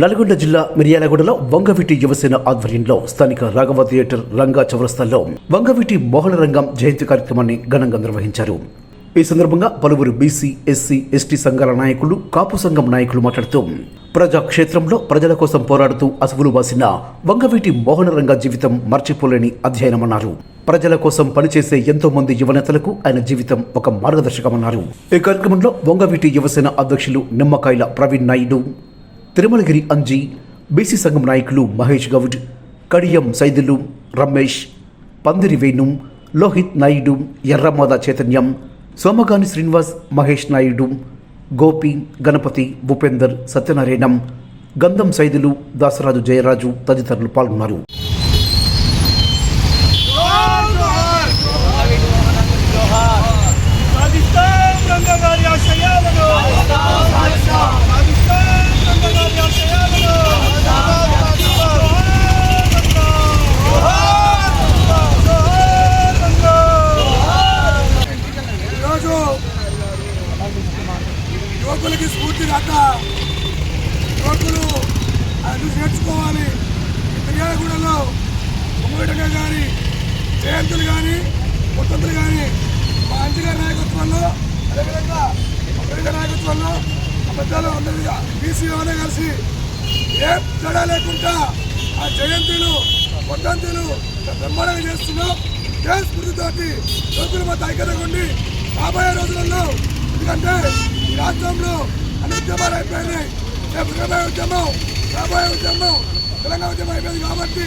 నల్గొండ జిల్లా మిర్యాలగూడలో వంగవీటి యువసేన ఆధ్వర్యంలో స్థానిక రాఘవ థియేటర్ రంగా చౌరస్తాల్లో వంగవీటి మోహన రంగం జయంతి కార్యక్రమాన్ని ఘనంగా నిర్వహించారు. ఈ సందర్భంగా పలువురు బీసీ ఎస్సీ ఎస్టీ సంఘాల నాయకులు కాపు సంఘం నాయకులు మాట్లాడుతూ ప్రజాక్షేత్రంలో ప్రజల కోసం పోరాడుతూ అసువులు వాసిన వంగవీటి మోహన రంగ జీవితం మర్చిపోలేని అధ్యయనమన్నారు. ప్రజల కోసం పనిచేసే ఎంతో మంది యువనేతలకు ఆయన జీవితం ఒక మార్గదర్శకమన్నారు. ఈ కార్యక్రమంలో వంగవీటి యువసేన అధ్యక్షులు నిమ్మకాయల ప్రవీణ్ నాయుడు తిరుమలగిరి అంజీ బీసీ సంఘం నాయకులు మహేష్ గౌడ్ కడియం సైదులు రమేష్ పందిరి వేణు లోహిత్ నాయుడు ఎర్రమాద చైతన్యం సోమగాని శ్రీనివాస్ మహేష్ నాయుడు గోపి గణపతి భూపేందర్ సత్యనారాయణం గంధం సైదులు దాసరాజు జయరాజు తదితరులు పాల్గొన్నారు పాకిస్తాన్ గంగగారి ఆశయాలను పాకిస్తాన్ గంగగారి ఆశయాలను ఈరోజు యువకులకి స్ఫూర్తి రాక యువకులు అది నేర్చుకోవాలి మిర్యాలగూడలో ఉమ్మడిగా కానీ జయంతులు కానీ కొత్తంతులు కానీ మా అంజగారి నాయకత్వంలో అదేవిధంగా అమెరికా నాయకత్వంలో ఆ పెద్దలు అందరూ బీసీ ఎవరే కలిసి ఏం తేడా లేకుండా ఆ జయంతులు కొత్తంతులు బ్రహ్మాండంగా చేస్తున్నాం. ఏ స్ఫూర్తితోటి యువకులు మా ఐక్యతగా ఉండి రాబోయే రోజులలో ఎందుకంటే ఈ రాష్ట్రంలో అన్ని ఉద్యమాలు అయిపోయినాయి. రేపు ఉద్యమం రాబోయే ఉద్యమం తెలంగాణ ఉద్యమం అయిపోయింది కాబట్టి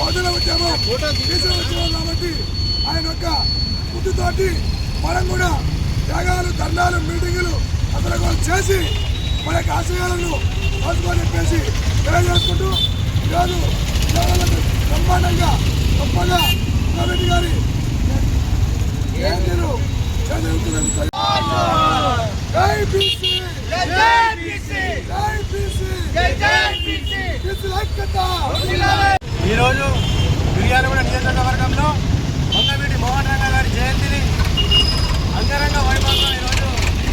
బౌద్ధుల ఉద్యమం బీసీ ఉద్యమం కాబట్టి ఆయన యొక్క బుద్ధితోటి మనం కూడా త్యాగాలు ధర్నాలు మీటింగులు అసలు చేసి మన యొక్క ఆశయాలను రాసుకొని చెప్పేసి తెలియజేసుకుంటూ ఈరోజు ఉద్యోగాలకు బ్రహ్మాండంగా గొప్పగా రెడ్డి గారి జయంతిను జరుగుతున్నందుకు ఈరోజు మిర్యాలగూడ నియోజకవర్గంలో వంగవీటి మోహన్ రంగ గారి జయంతిని అంగరంగ వైభవంగా ఈరోజు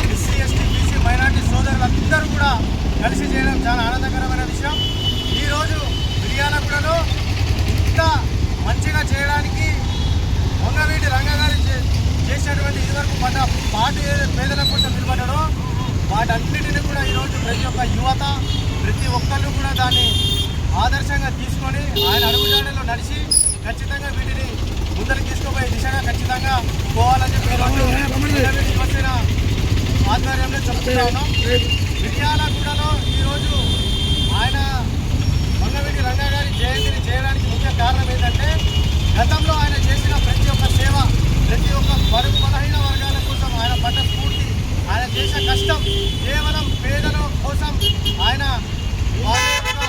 ఎస్సీ ఎస్టీ బీసీ మైనార్టీ సోదరులందరూ కూడా కలిసి చేయడం చాలా ఆనందకరమైన విషయం. ఈరోజు మిర్యాలగూడలో ఇంత మంచిగా చేయడానికి వంగవీటి రంగ గారి చే- చేసినటువంటి ఇదివరకు పడ్డ పాటు పేదల కోసం నిలబడ్డాడో వాటన్నిటిని కూడా ఈరోజు ప్రతి ఒక్క యువత ప్రతి ఒక్కళ్ళు కూడా దాన్ని ఆదర్శంగా తీసుకొని ఆయన అడుగుజాడలో నడిచి ఖచ్చితంగా వీటిని ముందరికి తీసుకుపోయే దిశగా ఖచ్చితంగా పోవాలని చెప్పి యువసేన ఆధ్వర్యంలో చెప్తున్నా ఉన్నాం మిర్యాలగూడలో ఈరోజు ఆయన మంగవీటి రంగా గారి జయంతిని చేయడానికి ముఖ్య కారణం ఏంటంటే గతంలో ఆయన చేసిన ప్రతి ఒక్క సేవ ప్రతి ఒక్క బరువు బలహీన వర్గాల కోసం ఆయన పడ్డ స్ఫూర్తి ఆయన చేసిన కష్టం కేవలం పేదల కోసం ఆయన వారి యొక్క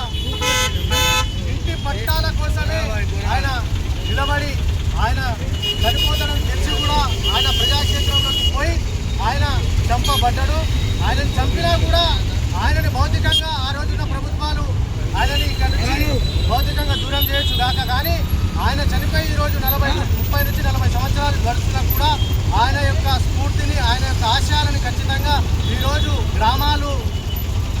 ఇంటి పట్టాల కోసమే ఆయన నిలబడి ఆయన చనిపోతడం తెలిసి కూడా ఆయన ప్రజాక్షేత్రంలోకి పోయి ఆయన చంపబడ్డాడు ఆయనను చంపినా కూడా ఆయనని భౌతికంగా ఆ రోజున ప్రభుత్వాలు ఆయనని ఇక్కడ నుంచి భౌతికంగా దూరం చేయొచ్చు కాక కానీ ఆయన చనిపోయి ఈ రోజు నలభై ముప్పై నుంచి నలభై సంవత్సరాలు గడుస్తున్నా కూడా ఆయన యొక్క స్ఫూర్తిని ఆయన యొక్క ఆశయాలను ఖచ్చితంగా ఈరోజు గ్రామాలు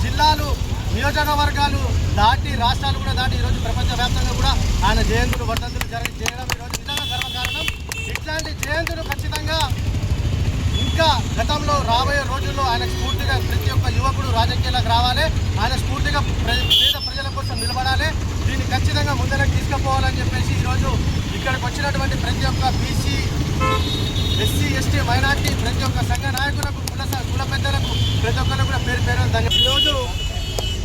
జిల్లాలు నియోజకవర్గాలు దాటి రాష్ట్రాలు కూడా దాటి ఈరోజు ప్రపంచవ్యాప్తంగా కూడా ఆయన జయంతులు వర్ధంతులు జరిగి చేయడం ఈరోజు నిజంగా గర్వకారణం. ఇట్లాంటి జయంతులు ఖచ్చితంగా ఇంకా గతంలో రాబోయే రోజుల్లో ఆయన స్ఫూర్తిగా ప్రతి ఒక్క యువకుడు రాజకీయాలకు రావాలి. ఆయన స్ఫూర్తిగా పేద ప్రజల కోసం నిలబడాలి. దీన్ని ఖచ్చితంగా ముందరకు తీసుకుపోవాలని చెప్పేసి ఈరోజు ఇక్కడికి వచ్చినటువంటి ప్రతి ఒక్క బీసీ ఎస్సీ ఎస్టీ మైనార్టీ ప్రతి ఒక్క సంఘ నాయకులకు కుల కుల పెద్దలకు ప్రతి ఒక్కరు కూడా పేరు పేరు దాన్ని ఈరోజు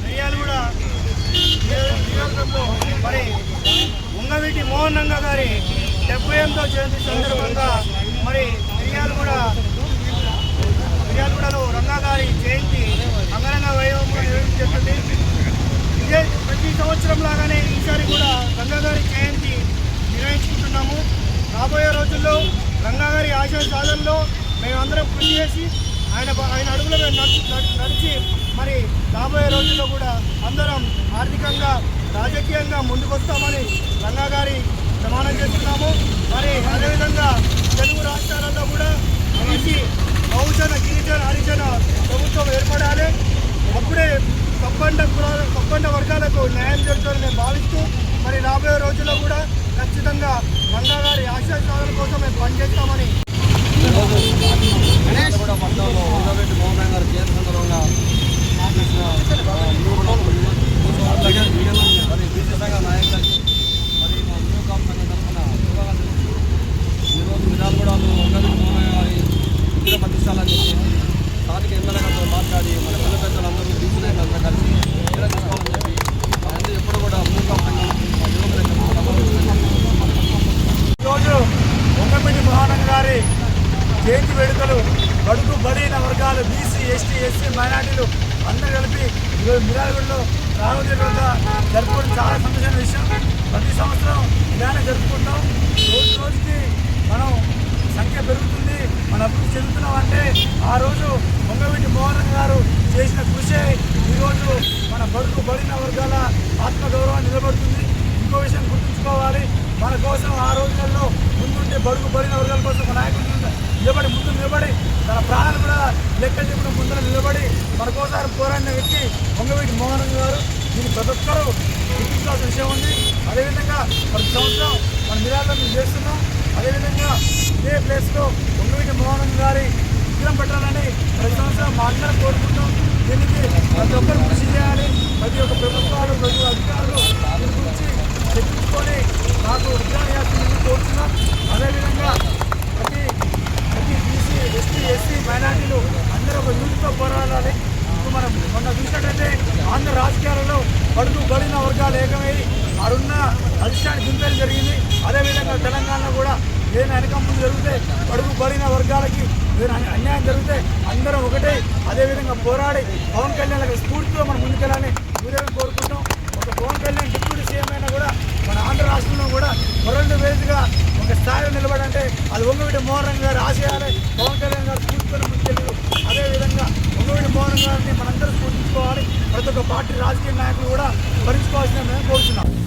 మిర్యాలు కూడా మరి ఉంగవీటి మోహన్ రంగ గారి డెబ్బై ఎనిమిదో జయంతి సందర్భంగా మరి మిర్యాలు కూడా మిర్యాలగూడలో రంగా గారి జయంతి అంగరంగ వైభవంగా నిర్వహించేస్తుంది ఇదే ప్రతి సంవత్సరం లాగానే ఈసారి కూడా రంగా గారి జయంతి నిర్వహించుకుంటున్నాము రాబోయే రోజుల్లో రంగా గారి ఆశయ సాధనలో మేమందరం కృషి చేసి ఆయన ఆయన అడుగులో మేము నడిచి నడిచి మరి రాబోయే రోజుల్లో కూడా అందరం ఆర్థికంగా రాజకీయంగా ముందుకొస్తామని రంగా గారి ప్రమాణం చేస్తున్నాము. మరి అదేవిధంగా తెలుగు రాష్ట్రాలలో కూడా మంచి బహుజన గిరిజన హరిజన ప్రభుత్వం ఏర్పడాలి. అప్పుడే కప్పండ కులాల కప్పండ వర్గాలకు న్యాయం జరుగుతుందని నేను భావిస్తూ మరి రాబోయే రోజుల్లో కూడా ఖచ్చితంగా మంగా గారి ఆశయ సాధన కోసం మేము పనిచేస్తామని. గణేష్. కూడా ఉండబెట్టి మోహన్ గారు కేంద్ర సందర్భంగా బీసీ సంఘ మరి మా న్యూ కాప్ సంఘం తరఫున శుభాకాంక్షలు ఈరోజు మిరాలగూడలో ఉండబెట్టి మోహన్ గారి విగ్రహ ప్రతిష్టాలని చెప్పి స్థానిక ఎమ్మెల్యే గారితో మాట్లాడి మన పిల్ల పెద్దలందరూ బీసీ నాయకులందరూ కలిసి విగ్రహం తీసుకోవాలని చెప్పి అందరూ ఎప్పుడు కూడా న్యూ కాప్ సంఘం మా యువకులకు ఈరోజు వంగపల్లి మోహన్ గారి జయంతి వేడుకలు బడుగు బలైన వర్గాలు బీసీ ఎస్టీ ఎస్సీ మైనార్టీలు అందరూ కలిపి ఈరోజు మిరాలగూడలో రాఘోదయ వద్ద జరుపుకోవడం చాలా సంతోషమైన విషయం. ప్రతి సంవత్సరం ఇలానే జరుపుకుంటాం. రోజు రోజుకి మనం సంఖ్య పెరుగుతుంది మన అభివృద్ధి చెందుతున్నాం అంటే ఆ రోజు పొంగవీటి మోహన్ గారు చేసిన కృషి ఈరోజు మన బడుగు బడిన వర్గాల ఆత్మగౌరవం నిలబడుతుంది. ఇంకో విషయం గుర్తుంచుకోవాలి. మన కోసం ఆ రోజులలో బడుగు బడిన వర్గాల కోసం ఒక నాయకుడు నిలబడి- ముందు నిలబడి తన ప్రాణాలు కూడా లెక్క చెప్పిన ముందర నిలబడి మన కోసం పోరాడిన వ్యక్తి వంగవీటి మోహన్ గారు. దీన్ని ప్రతి ఒక్కరూ గుర్తించాల్సిన విషయం ఉంది. అదేవిధంగా ప్రతి సంవత్సరం మన మిరాల్లో మేము చేస్తున్నాం. అదేవిధంగా ఇదే ప్లేస్లో వంగవీటి మోహన్ గారి విగ్రహం పెట్టాలని ప్రతి సంవత్సరం మా అందరం కోరుకుంటాం దీనికి ప్రతి ఒక్కరు కృషి చేయాలి. ప్రతి ఒక్క ప్రభుత్వాలు ప్రతి అధికారులు దీని గురించి చర్చించుకొని మాకు విగ్రహం చేస్తుందని కోరుతున్నాం అదేవిధంగా ప్రతి ప్రతి బీసీ ఎస్టీ ఎస్సీ మైనార్టీలు అందరూ ఒక యూనిట్తో పోరాడాలి ఇప్పుడు మనం మొన్న చూసినట్టయితే ఆంధ్ర రాజకీయాలలో బడుగు బడిన ఏకమై ఆడున్న అధిష్టాన్ని దింపేయడం జరిగింది. అదేవిధంగా తెలంగాణలో కూడా నేను అనుకంపం జరిగితే పడుగు పడిన వర్గాలకి అన్యాయం జరిగితే అందరం ఒకటే. అదేవిధంగా పోరాడి పవన్ కళ్యాణ్ స్ఫూర్తితో మనం ముందుకెళ్ళాలని మీరే కోరుకుంటాం. ఒక పవన్ కళ్యాణ్ డిప్యూటీ సీఎం అయినా కూడా మన ఆంధ్ర రాష్ట్రంలో కూడా వరల్డ్ వేదిగా ఒక స్థాయిలో నిలబడంటే అది ఒంగవీటి మోహన్ రంగ గారు ఆశయాలే. పవన్ కళ్యాణ్ గారు అదేవిధంగా మోహన్ గారిని మనందరూ స్ఫూర్తించుకోవాలి ప్రతి ఒక్క పార్టీ రాజకీయ నాయకులు కూడా భరించుకోవాల్సిన మేము కోరుతున్నాం